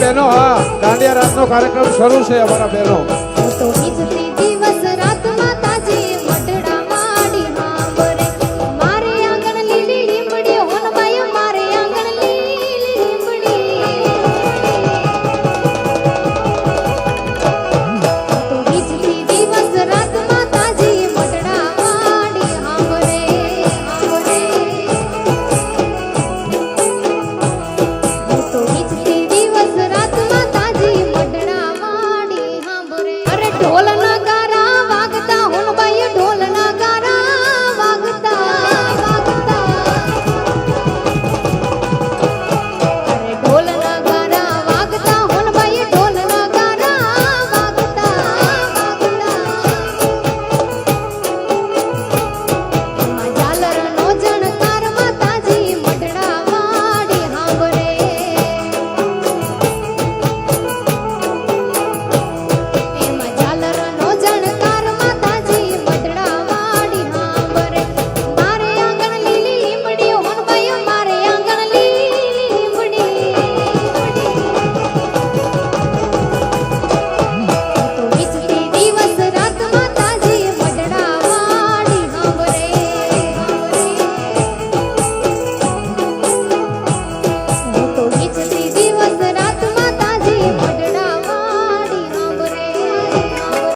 બેનો હા દાંડિયા રાતનો કાર્યક્રમ શરૂ છે અમારા બેનો.